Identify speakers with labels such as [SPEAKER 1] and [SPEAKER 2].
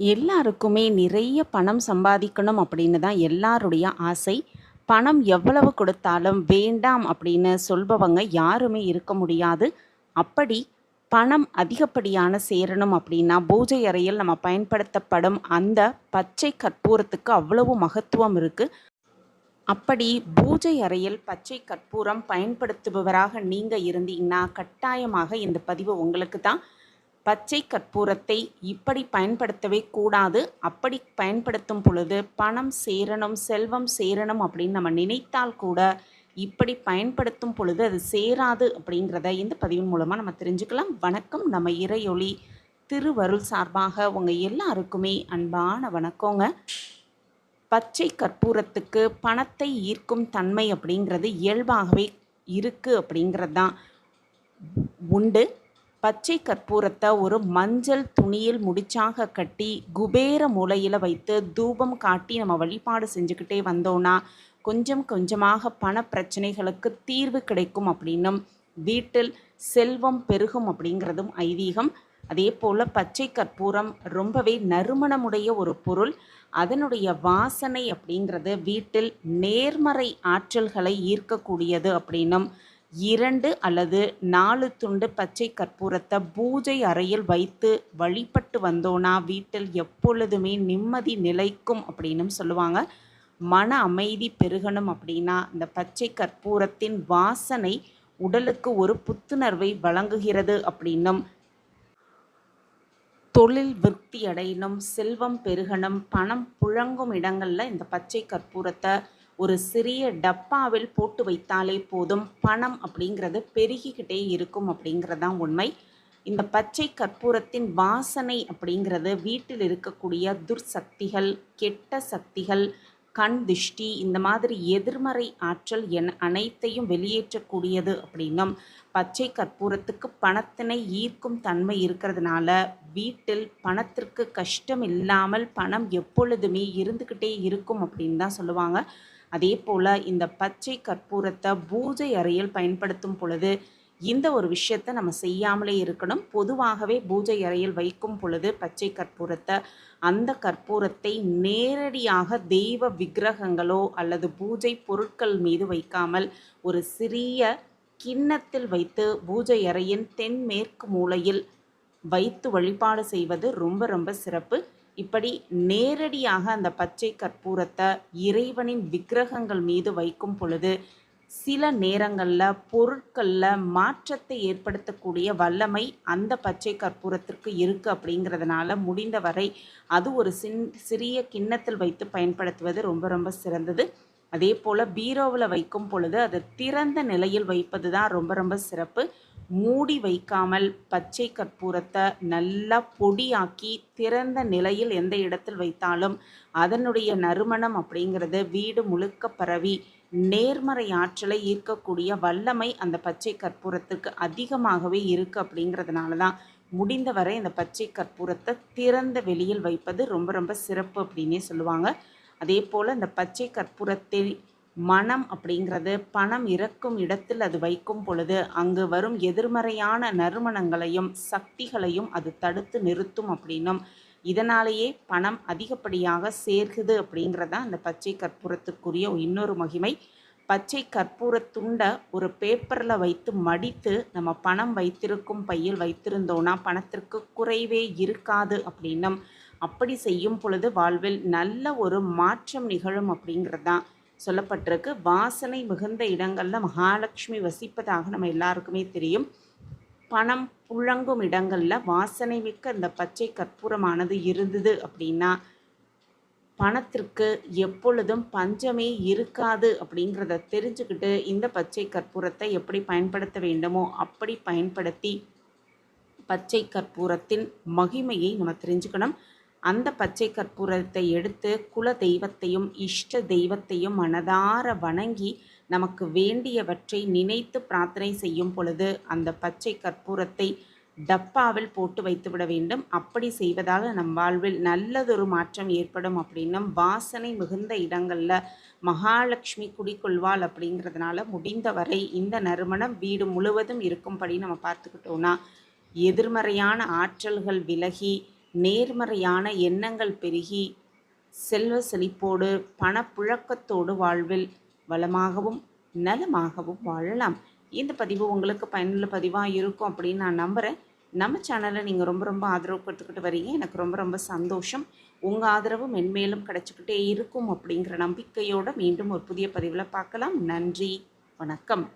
[SPEAKER 1] எல்லாருக்குமே நிறைய பணம் சம்பாதிக்கணும் அப்படின்னு தான் எல்லாருடைய ஆசை. பணம் எவ்வளவு கொடுத்தாலும் வேண்டாம் அப்படின்னு சொல்பவங்க யாருமே இருக்க முடியாது. அப்படி பணம் அதிகப்படியான சேரணும் அப்படின்னா, பூஜை அறையில் நம்ம பயன்படுத்தப்படும் அந்த பச்சை கற்பூரத்துக்கு அவ்வளவு மகத்துவம் இருக்குது அப்படி பூஜை அறையில் பச்சை கற்பூரம் பயன்படுத்துபவராக நீங்கள் இருந்தீங்கன்னா, கட்டாயமாக இந்த பதிவு உங்களுக்கு தான். பச்சை கற்பூரத்தை இப்படி பயன்படுத்தவே கூடாது. அப்படி பயன்படுத்தும் பொழுது பணம் சேரணும், செல்வம் சேரணும் அப்படின்னு நம்ம நினைத்தால் கூட, இப்படி பயன்படுத்தும் பொழுது அது சேராது அப்படிங்கிறத இந்த பதிவின் மூலமாக நம்ம தெரிஞ்சுக்கலாம். வணக்கம். நம்ம இறையொளி திருவருள் சார்பாக உங்கள் எல்லாருக்குமே அன்பான வணக்கங்க. பச்சை கற்பூரத்துக்கு பணத்தை ஈர்க்கும் தன்மை அப்படிங்கிறது இயல்பாகவே இருக்குது அப்படிங்கிறது தான் உண்டு. பச்சை கற்பூரத்தை ஒரு மஞ்சள் துணியில் முடிச்சாக கட்டி, குபேர மூலையில் வைத்து தூபம் காட்டி நம்ம வழிபாடு செஞ்சுக்கிட்டே வந்தோம்னா, கொஞ்சம் கொஞ்சமாக பண பிரச்சனைகளுக்கு தீர்வு கிடைக்கும் அப்படின்னும், வீட்டில் செல்வம் பெருகும் அப்படிங்கிறதும் ஐதீகம். அதே போல் பச்சை கற்பூரம் ரொம்பவே நறுமணமுடைய ஒரு பொருள். அதனுடைய வாசனை அப்படிங்கிறது வீட்டில் நேர்மறை ஆற்றல்களை ஈர்க்கக்கூடியது அப்படின்னும், இரண்டு அல்லது நாலு துண்டு பச்சை கற்பூரத்தை பூஜை அறையில் வைத்து வழிபட்டு வந்தோன்னா வீட்டில் எப்பொழுதுமே நிம்மதி நிலைக்கும் அப்படின்னும் சொல்லுவாங்க. மன அமைதி பெருகணும் அப்படின்னா, இந்த பச்சை கற்பூரத்தின் வாசனை உடலுக்கு ஒரு புத்துணர்வை வழங்குகிறது அப்படின்னும், தொழில் விருத்தி அடையணும், செல்வம் பெருகணும், பணம் புழங்கும் இடங்களில் இந்த பச்சை கற்பூரத்தை ஒரு சிறிய டப்பாவில் போட்டு வைத்தாலே போதும், பணம் அப்படிங்கிறது பெருகிக்கிட்டே இருக்கும் அப்படிங்கிறது தான் உண்மை. இந்த பச்சை கற்பூரத்தின் வாசனை அப்படிங்கிறது வீட்டில் இருக்கக்கூடிய துர்சக்திகள், கெட்ட சக்திகள், கண் திஷ்டி இந்த மாதிரி எதிர்மறை ஆற்றல் என அனைத்தையும் வெளியேற்றக்கூடியது அப்படின்னும், பச்சை கற்பூரத்துக்கு பணத்தினை ஈர்க்கும் தன்மை இருக்கிறதுனால, வீட்டில் பணத்திற்கு கஷ்டம் இல்லாமல் பணம் எப்பொழுதுமே இருந்துக்கிட்டே இருக்கும் அப்படின்னு தான் சொல்லுவாங்க. அதே போல் இந்த பச்சை கற்பூரத்தை பூஜை அறையில் பயன்படுத்தும் பொழுது, இந்த ஒரு விஷயத்தை நம்ம செய்யாமலே இருக்கணும். பொதுவாகவே பூஜை அறையில் வைக்கும் பொழுது பச்சை கற்பூரத்தை அந்த கற்பூரத்தை நேரடியாக தெய்வ விக்கிரகங்களோ அல்லது பூஜை பொருட்கள் மீது வைக்காமல், ஒரு சிறிய கிண்ணத்தில் வைத்து பூஜை அறையின் தென்மேற்கு மூலையில் வைத்து வழிபாடு செய்வது ரொம்ப ரொம்ப சிறப்பு. இப்படி நேரடியாக அந்த பச்சை கற்பூரத்தை இறைவனின் விக்கிரகங்கள் மீது வைக்கும் பொழுது, சில நேரங்களில் பொருட்களில் மாற்றத்தை ஏற்படுத்தக்கூடிய வல்லமை அந்த பச்சை கற்பூரத்திற்கு இருக்குது அப்படிங்கிறதுனால, முடிந்தவரை அது ஒரு சின் சிறிய கிண்ணத்தில் வைத்து பயன்படுத்துவது ரொம்ப ரொம்ப சிறந்தது. அதே போல் பீரோவில் வைக்கும் பொழுது, அதை திறந்த நிலையில் வைப்பது தான் ரொம்ப ரொம்ப சிறப்பு. மூடி வைக்காமல் பச்சை கற்பூரத்தை நல்லா பொடியாக்கி, திறந்த நிலையில் எந்த இடத்தில் வைத்தாலும், அதனுடைய நறுமணம் அப்படிங்கிறது வீடு முழுக்க பரவி, நேர்மறை ஆற்றலை ஈர்க்கக்கூடிய வல்லமை அந்த பச்சை கற்பூரத்துக்கு அதிகமாகவே இருக்குது அப்படிங்கிறதுனால தான், முடிந்தவரை இந்த பச்சை கற்பூரத்தை திறந்த வெளியில் வைப்பது ரொம்ப ரொம்ப சிறப்பு அப்படின்னே சொல்லுவாங்க. அதே போல் இந்த பச்சை கற்பூரத்தில் மணம் அப்படிங்கிறது பணம் இறக்கும் இடத்தில் அது வைக்கும் பொழுது, அங்கு வரும் எதிர்மறையான நறுமணங்களையும், சக்திகளையும் அது தடுத்து நிறுத்தும் அப்படின்னும், இதனாலேயே பணம் அதிகப்படியாக சேர்க்குது அப்படிங்கிறது தான் பச்சை கற்பூரத்துக்குரிய இன்னொரு மகிமை. பச்சை கற்பூரத்துண்டை ஒரு பேப்பரில் வைத்து மடித்து, நம்ம பணம் வைத்திருக்கும் பையில் வைத்திருந்தோம்னா, பணத்திற்கு குறைவே இருக்காது அப்படின்னும், அப்படி செய்யும் பொழுது வாழ்வில் நல்ல ஒரு மாற்றம் நிகழும் அப்படிங்கிறது தான் சொல்லப்பட்டிருக்கு. வாசனை மிகுந்த இடங்களில் மகாலட்சுமி வசிப்பதாக நம்ம எல்லாருக்குமே தெரியும். பணம் புழங்கும் இடங்களில் வாசனை மிக்க இந்த பச்சை கற்பூரமானது இருந்தது அப்படின்னா, பணத்திற்கு எப்பொழுதும் பஞ்சமே இருக்காது அப்படிங்கிறத தெரிஞ்சுக்கிட்டு, இந்த பச்சை கற்பூரத்தை எப்படி பயன்படுத்த வேண்டுமோ அப்படி பயன்படுத்தி, பச்சை கற்பூரத்தின் மகிமையை நம்ம தெரிஞ்சுக்கணும். அந்த பச்சை கற்பூரத்தை எடுத்து குல தெய்வத்தையும், இஷ்ட தெய்வத்தையும் மனதார வணங்கி, நமக்கு வேண்டியவற்றை நினைத்து பிரார்த்தனை செய்யும் பொழுது, அந்த பச்சை கற்பூரத்தை டப்பாவில் போட்டு வைத்துவிட வேண்டும். அப்படி செய்வதால் நம் வாழ்வில் நல்லதொரு மாற்றம் ஏற்படும் அப்படின்னும், வாசனை மிகுந்த இடங்களில் மகாலட்சுமி குடிக்கொள்வாள் அப்படிங்கிறதுனால, முடிந்தவரை இந்த நறுமணம் வீடு முழுவதும் இருக்கும்படி நம்ம பார்த்துக்கிட்டோம்னா, எதிர்மறையான ஆற்றல்கள் விலகி, நேர்மறையான எண்ணங்கள் பெருகி செல்வ செழிப்போடு பணப்புழக்கத்தோடு வாழ்வில் வளமாகவும் நலமாகவும் வாழலாம். இந்த பதிவு உங்களுக்கு பயனுள்ள பதிவாக இருக்கும் அப்படின்னு நான் நம்புகிறேன் நம்ம சேனலை நீங்கள் ரொம்ப ரொம்ப ஆதரவு கொடுத்துக்கிட்டு வரீங்க. எனக்கு ரொம்ப ரொம்ப சந்தோஷம். உங்கள் ஆதரவு மென்மேலும் கிடச்சிக்கிட்டே இருக்கும் அப்படிங்கிற நம்பிக்கையோடு மீண்டும் ஒரு புதிய பதிவில் பார்க்கலாம். நன்றி. வணக்கம்.